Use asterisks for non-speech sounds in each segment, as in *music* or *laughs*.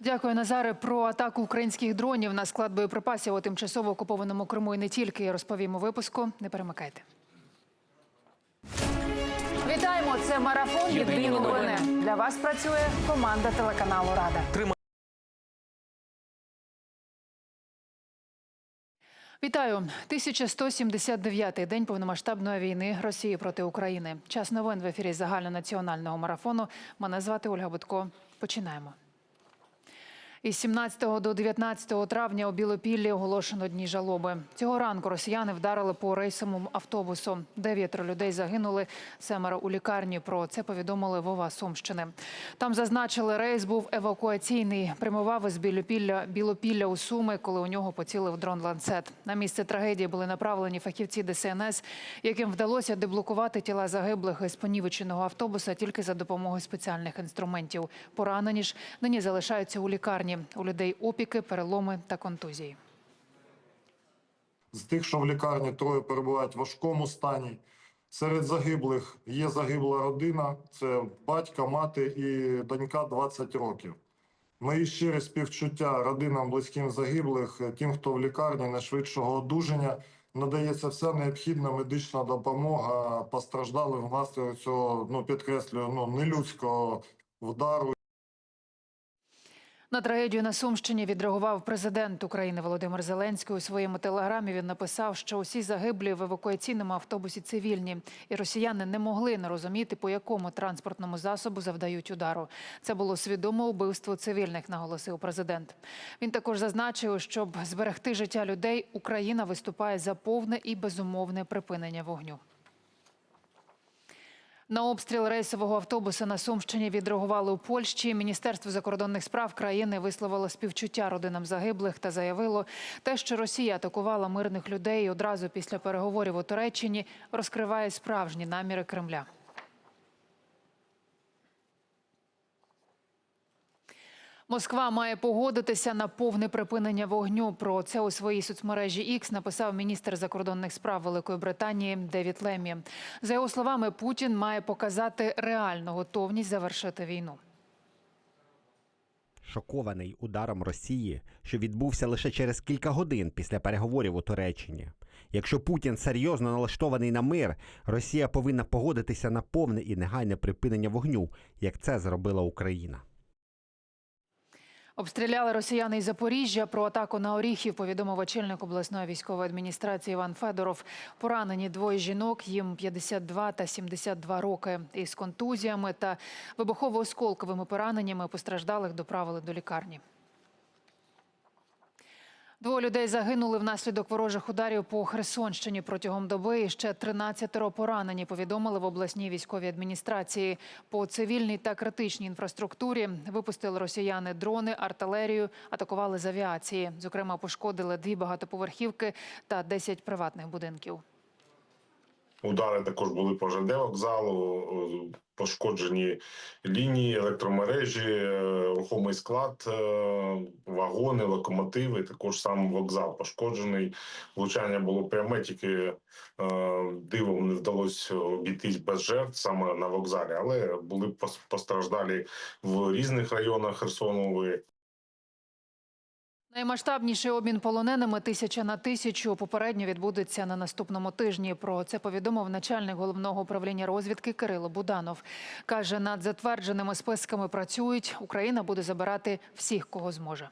Дякую, Назаре. Про атаку українських дронів на склад боєприпасів у тимчасово окупованому Криму і не тільки розповім у випуску. Не перемикайте. Вітаємо! Це марафон. Єдині новини. Для вас працює команда телеканалу Рада. Вітаю 1179-й день повномасштабної війни Росії проти України. Час новин в ефірі загальнонаціонального марафону. Мене звати Ольга Будко. Починаємо. Із 17 до 19 травня у Білопіллі оголошено дні жалоби. Цього ранку росіяни вдарили по рейсовому автобусу. Дев'ятеро людей загинули, семеро у лікарні. Про це повідомили Вова Сумщини. Там зазначили, рейс був евакуаційний. Прямував із Білопілля, Білопілля у Суми, коли у нього поцілив дрон «Ланцет». На місце трагедії були направлені фахівці ДСНС, яким вдалося деблокувати тіла загиблих із понівеченого автобуса тільки за допомогою спеціальних інструментів. Поранені ж нині залишаються у лікарні. У людей опіки, переломи та контузії. З тих, що в лікарні троє перебувають в важкому стані. Серед загиблих є загибла родина. Це батько, мати і донька 20 років. Мої щирі співчуття родинам близьким загиблих, тим, хто в лікарні найшвидшого одужання. Надається вся необхідна медична допомога постраждалим внаслідок цього, ну підкреслюю, ну нелюдського вдару. На трагедію на Сумщині відреагував президент України Володимир Зеленський. У своєму телеграмі він написав, що усі загиблі в евакуаційному автобусі цивільні, і росіяни не могли не розуміти, по якому транспортному засобу завдають удару. Це було свідоме убивство цивільних, наголосив президент. Він також зазначив, щоб зберегти життя людей, Україна виступає за повне і безумовне припинення вогню. На обстріл рейсового автобуса на Сумщині відреагували у Польщі. Міністерство закордонних справ країни висловило співчуття родинам загиблих та заявило, те, що Росія атакувала мирних людей одразу після переговорів у Туреччині, розкриває справжні наміри Кремля. Москва має погодитися на повне припинення вогню. Про це у своїй соцмережі X написав міністр закордонних справ Великої Британії Девід Лемі. За його словами, Путін має показати реальну готовність завершити війну. Шокований ударом Росії, що відбувся лише через кілька годин після переговорів у Туреччині. Якщо Путін серйозно налаштований на мир, Росія повинна погодитися на повне і негайне припинення вогню, як це зробила Україна. Обстріляли росіяни із Запоріжжя. Про атаку на Оріхів повідомив очільник обласної військової адміністрації Іван Федоров. Поранені двоє жінок, їм 52 та 72 роки. Із контузіями та вибухово-осколковими пораненнями постраждалих доправили до лікарні. Двоє людей загинули внаслідок ворожих ударів по Херсонщині протягом доби. Ще 13 поранені, повідомили в обласній військовій адміністрації. По цивільній та критичній інфраструктурі випустили росіяни дрони, артилерію, атакували з авіації. Зокрема, пошкодили дві багатоповерхівки та 10 приватних будинків. Удари також були по ЖД вокзалу, пошкоджені лінії, електромережі, е, рухомий склад, е, вагони, локомотиви. Також сам вокзал пошкоджений. Влучання було пряме, тільки е, дивом не вдалося обійтись без жертв саме на вокзалі, але були постраждалі в різних районах Херсонової. Наймасштабніший обмін полоненими тисяча на тисячу попередньо відбудеться на наступному тижні. Про це повідомив начальник головного управління розвідки Кирило Буданов. каже, над затвердженими списками працюють. Україна буде забирати всіх, кого зможе.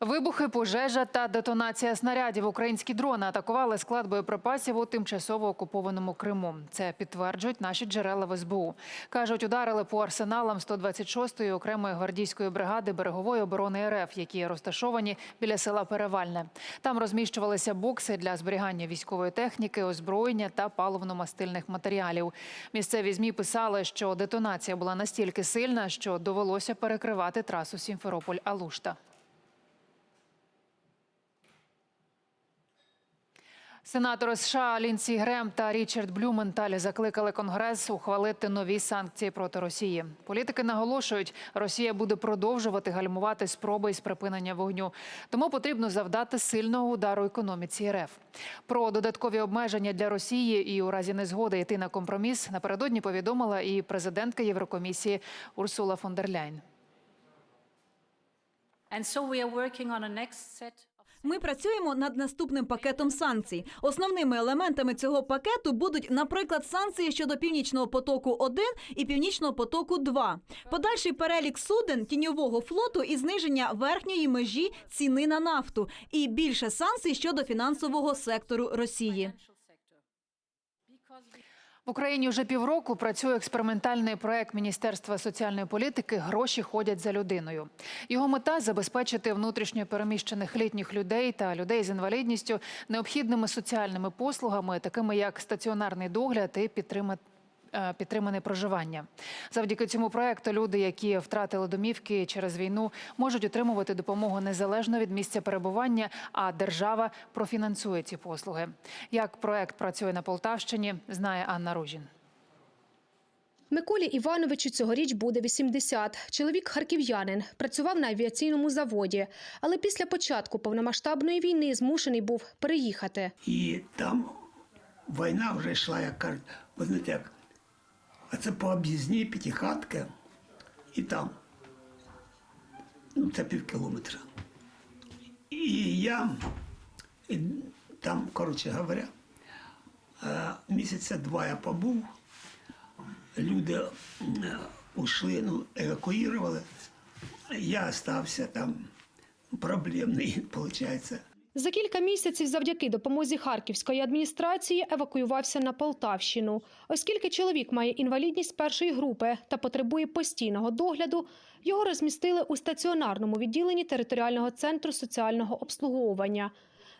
Вибухи, пожежа та детонація снарядів. Українські дрони атакували склад боєприпасів у тимчасово окупованому Криму. Це підтверджують наші джерела в СБУ. Кажуть, ударили по арсеналам 126-ї окремої гвардійської бригади берегової оборони РФ, які розташовані біля села Перевальне. Там розміщувалися бокси для зберігання військової техніки, озброєння та паливно-мастильних матеріалів. Місцеві змі писали, що детонація була настільки сильна, що довелося перекривати трасу Сімферополь-Алушта. Сенатори США Лінсі Грем та Річард Блюменталь закликали Конгрес ухвалити нові санкції проти Росії. Політики наголошують, Росія буде продовжувати гальмувати спроби із припинення вогню. Тому потрібно завдати сильного удару економіці РФ. Про додаткові обмеження для Росії і у разі незгоди йти на компроміс напередодні повідомила і президентка Єврокомісії Урсула фон дер Ляйн. Ми працюємо над наступним пакетом санкцій. Основними елементами цього пакету будуть, наприклад, санкції щодо північного потоку 1 і північного потоку 2 подальший перелік суден тіньового флоту і зниження верхньої межі ціни на нафту, і більше санкцій щодо фінансового сектору Росії. В Україні вже півроку працює експериментальний проект Міністерства соціальної політики Гроші ходять за людиною. Його мета забезпечити внутрішньо переміщених літніх людей та людей з інвалідністю необхідними соціальними послугами, такими як стаціонарний догляд і підтримати. Підтримане проживання завдяки цьому проекту люди, які втратили домівки через війну, можуть отримувати допомогу незалежно від місця перебування, а держава профінансує ці послуги. Як проект працює на Полтавщині, знає Анна Ружін. Миколі Івановичу цьогоріч буде 80. Чоловік харків'янин, працював на авіаційному заводі, але після початку повномасштабної війни змушений був переїхати. І там війна вже йшла, як кажуть, ви знаєте, як, а це по об'їзній п'ятихатки, і там, ну, це пів кілометра. І я і там, коротше говоря, е, місяця два я побув, люди е, ушли, ну, евакуювали, я стався там проблемний, *laughs* виходить. За кілька місяців завдяки допомозі Харківської адміністрації евакуювався на Полтавщину. Оскільки чоловік має інвалідність першої групи та потребує постійного догляду, його розмістили у стаціонарному відділенні територіального центру соціального обслуговування.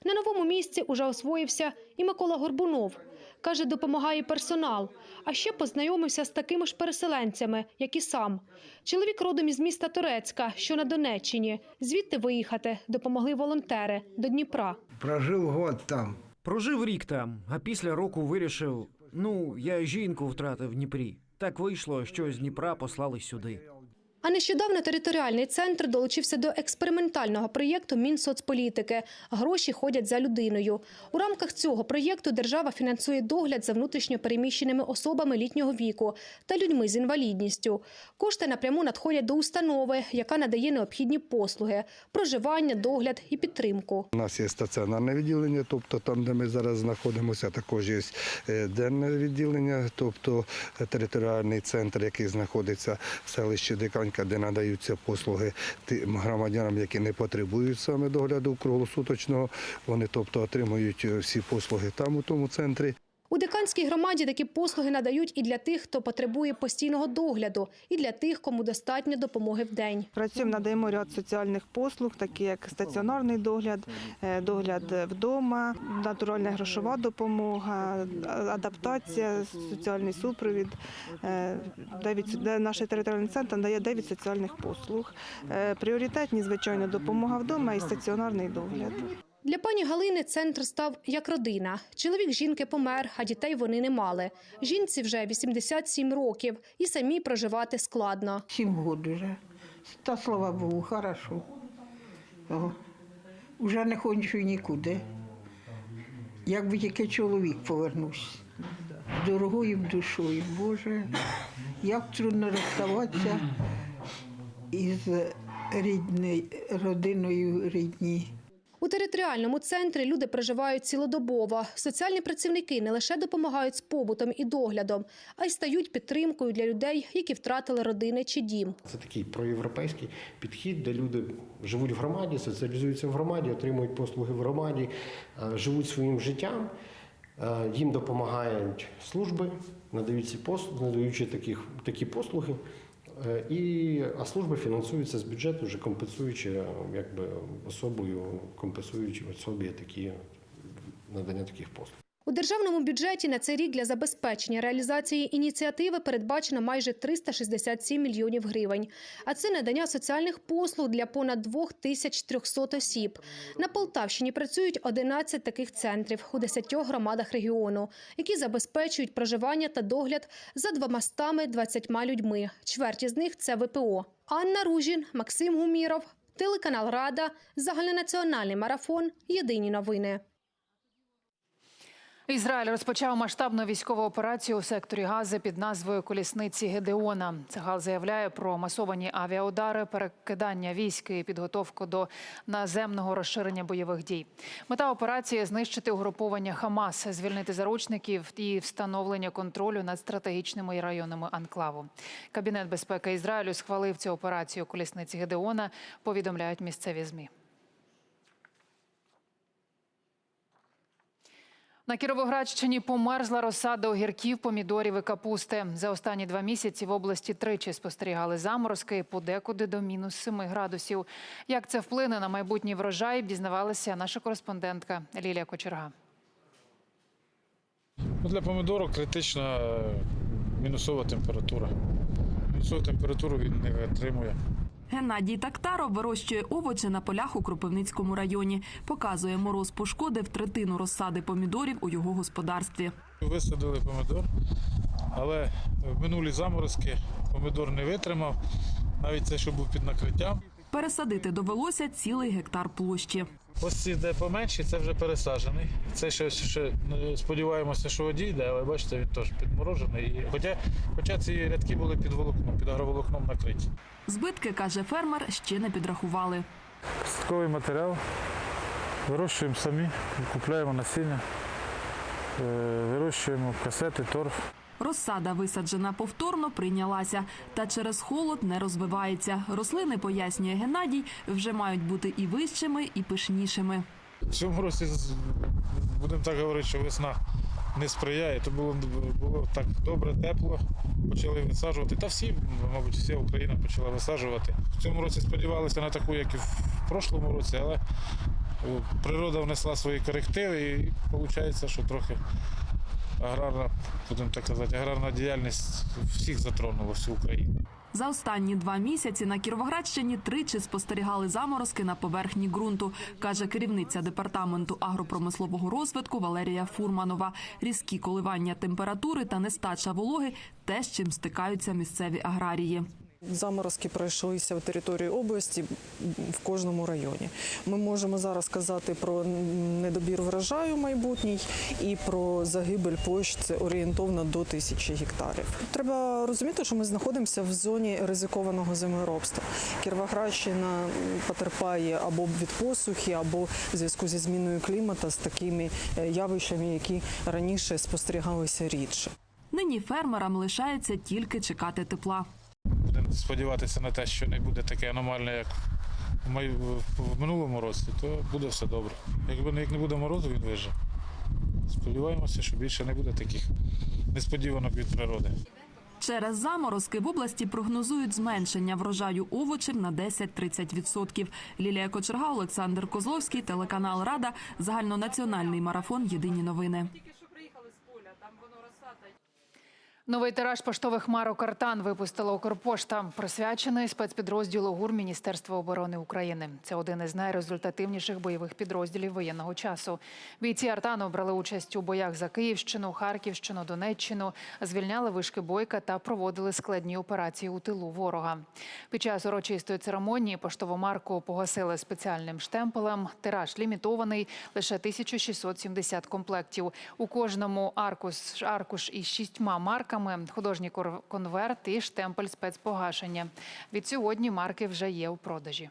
На новому місці уже освоївся і Микола Горбунов. Каже, допомагає персонал, а ще познайомився з такими ж переселенцями, як і сам. Чоловік родом із міста Турецька, що на Донеччині. Звідти виїхати допомогли волонтери до Дніпра. Прожив год там. Прожив рік там, а після року вирішив: ну, я жінку втратив в Дніпрі. Так вийшло, що з Дніпра послали сюди. А нещодавно територіальний центр долучився до експериментального проєкту Мінсоцполітики. Гроші ходять за людиною. У рамках цього проєкту держава фінансує догляд за внутрішньо переміщеними особами літнього віку та людьми з інвалідністю. Кошти напряму надходять до установи, яка надає необхідні послуги: проживання, догляд і підтримку. У нас є стаціонарне відділення, тобто там, де ми зараз знаходимося, також є е, денне відділення, тобто е, територіальний центр, який знаходиться в селищі Диканька, де надаються послуги тим громадянам, які не потребують саме догляду круглосуточного. Вони тобто отримують е, всі послуги там у тому центрі. У диканській громаді такі послуги надають і для тих, хто потребує постійного догляду, і для тих, кому достатньо допомоги в день. Працюємо, надаємо ряд соціальних послуг, такі як стаціонарний догляд, е, догляд вдома, натуральна грошова допомога, адаптація, соціальний супровід. Е, де Наш територіальний центр надає 9 соціальних послуг. Е, Пріоритетні, звичайно, допомога вдома і стаціонарний догляд. Для пані Галини центр став як родина. Чоловік жінки помер, а дітей вони не мали. Жінці вже 87 років і самі проживати складно. Сім год уже. Та слава Богу, хорошо. Уже не хочу нікуди. Якби тільки чоловік повернувся. Дорогою душою. Боже, як трудно розставатися із рідною родиною рідні. У територіальному центрі люди проживають цілодобово. Соціальні працівники не лише допомагають з побутом і доглядом, а й стають підтримкою для людей, які втратили родини чи дім. Це такий проєвропейський підхід, де люди живуть в громаді, соціалізуються в громаді, отримують послуги в громаді, е, живуть своїм життям. Е, Їм допомагають служби, надають ці послуги, надаючи таких, такі послуги. Е, І, а служба фінансується з бюджету, вже компенсуючи е, якби, особою, компенсуючи особі такі надання таких послуг. У державному бюджеті на цей рік для забезпечення реалізації ініціативи передбачено майже 367 мільйонів гривень. А це надання соціальних послуг для понад 2300 осіб. На Полтавщині працюють 11 таких центрів у 10 громадах регіону, які забезпечують проживання та догляд за 220 людьми. Чверть із них це ВПО. Анна Ружін, Максим Гуміров, телеканал Рада, загальнонаціональний марафон. Єдині новини. Ізраїль розпочав масштабну військову операцію у секторі Гази під назвою Колісниці Гедеона. Цегал заявляє про масовані авіаудари, перекидання військ і підготовку до наземного розширення бойових дій. Мета операції знищити угруповання Хамас, звільнити заручників і встановлення контролю над стратегічними районами анклаву. Кабінет безпеки Ізраїлю схвалив цю операцію Колісниці Гедеона. Повідомляють місцеві змі. На Кіровоградщині померзла розсада огірків, помідорів і капусти. За останні два місяці в області тричі спостерігали заморозки, подекуди до мінус 7 градусів. Як це вплине на майбутній врожай, дізнавалася наша кореспондентка Лілія Кочерга. Ну, Для помідорок критична е, мінусова температура. Мінусову температуру він не витримує. Геннадій Тактаров вирощує овочі на полях у Кропивницькому районі. Показує, мороз пошкодив третину розсади помідорів у його господарстві. Висадили помідор, але в минулі заморозки помідор не витримав. Навіть це, що був під накриттям. Пересадити довелося цілий гектар площі. Ось ці, де поменші, це вже пересаджений. Це ще, ще е, сподіваємося, що одійде, але бачите, він теж підморожений. І Хоча, хоча ці рядки були під волокном, під агроволокном накриті. Збитки, каже фермер, ще не підрахували. Посадковий матеріал вирощуємо самі, купляємо насіння, е, вирощуємо касети, торф. Розсада, висаджена повторно, прийнялася, та через холод не розвивається. Рослини, пояснює Геннадій, вже мають бути і вищими, і пишнішими. В цьому році будемо так говорити, що весна не сприяє. То було, було так добре, тепло, почали висаджувати. Та всі, мабуть, вся Україна почала висаджувати. В цьому році сподівалися на таку, як і в прошлому році, але природа внесла свої корективи і виходить, що трохи аграрна, будемо так казати, аграрна діяльність всіх затронула всю Україну. За останні два місяці на Кіровоградщині тричі спостерігали заморозки на поверхні ґрунту, каже керівниця департаменту агропромислового розвитку Валерія Фурманова. Різкі коливання температури та нестача вологи те, з чим стикаються місцеві аграрії. Заморозки пройшлися в території області в кожному районі. Ми можемо зараз казати про недобір врожаю майбутній і про загибель площ це орієнтовно до тисячі гектарів. Треба розуміти, що ми знаходимося в зоні ризикованого землеробства. Кіровоградщина потерпає або від посухи, або в зв'язку зі зміною клімату з такими е, явищами, які раніше спостерігалися рідше. Нині фермерам лишається тільки чекати тепла. Сподіватися на те, що не буде таке аномальне, як в минулому році, то буде все добре. Якби як не буде морозу, він виживе. Сподіваємося, що більше не буде таких несподіванок від природи. Через заморозки в області прогнозують зменшення врожаю овочів на 10-30%. Лілія Кочерга, Олександр Козловський, телеканал Рада, загальнонаціональний марафон. Єдині новини. Новий тираж поштових марок «Артан» випустила Укрпошта, присвячений спецпідрозділу ГУР Міністерства оборони України. Це один із найрезультативніших бойових підрозділів воєнного часу. Бійці «Артану» брали участь у боях за Київщину, Харківщину, Донеччину, звільняли вишки бойка та проводили складні операції у тилу ворога. Під час урочистої церемонії поштову марку погасили спеціальним штемпелем. Тираж лімітований лише 1670 комплектів. У кожному аркуш, аркуш із шістьма марками, художній кор- конверт і штемпель спецпогашення. Від сьогодні марки вже є у продажі.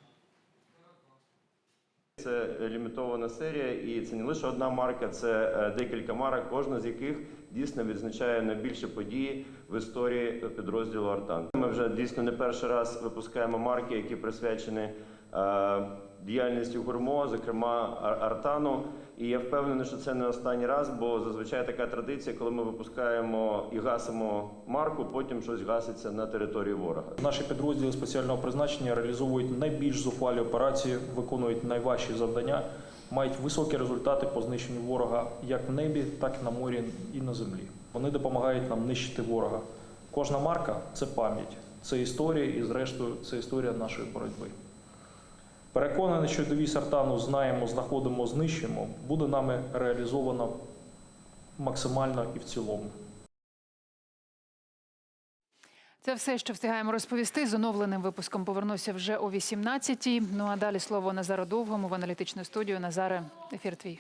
Це лімітована серія, і це не лише одна марка, це е, декілька марок, кожна з яких дійсно відзначає найбільші події в історії підрозділу Артан. Ми вже дійсно не перший раз випускаємо марки, які присвячені е, діяльності гурмо, зокрема Артану. І я впевнений, що це не останній раз, бо зазвичай така традиція, коли ми випускаємо і гасимо марку, потім щось гаситься на території ворога. Наші підрозділи спеціального призначення реалізовують найбільш зухвалі операції, виконують найважчі завдання, мають високі результати по знищенню ворога як в небі, так і на морі і на землі. Вони допомагають нам нищити ворога. Кожна марка це пам'ять, це історія, і зрештою це історія нашої боротьби. Переконаний, що девіз Артану знаємо, знаходимо, знищимо, буде нами реалізовано максимально і в цілому. Це все, що встигаємо розповісти. З оновленим випуском повернуся вже о 18-й. Ну а далі слово Назару Довгому в аналітичну студію. Назаре, ефір твій.